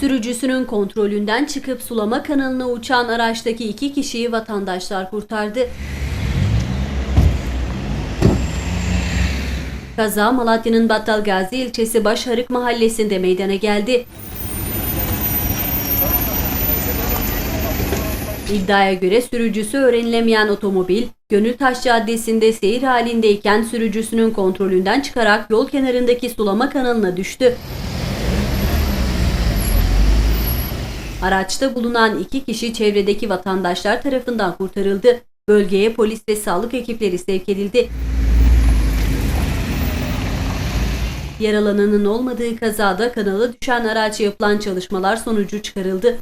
sürücüsünün kontrolünden çıkıp sulama kanalına uçan araçtaki iki kişiyi vatandaşlar kurtardı. Kaza Malatya'nın Battalgazi ilçesi Başarık mahallesinde meydana geldi. İddiaya göre sürücüsü öğrenilemeyen otomobil, Gönültaş Caddesi'nde seyir halindeyken sürücüsünün kontrolünden çıkarak yol kenarındaki sulama kanalına düştü. Araçta bulunan iki kişi çevredeki vatandaşlar tarafından kurtarıldı. Bölgeye polis ve sağlık ekipleri sevk edildi. Yaralananın olmadığı kazada kanala düşen araç yapılan çalışmalar sonucu çıkarıldı.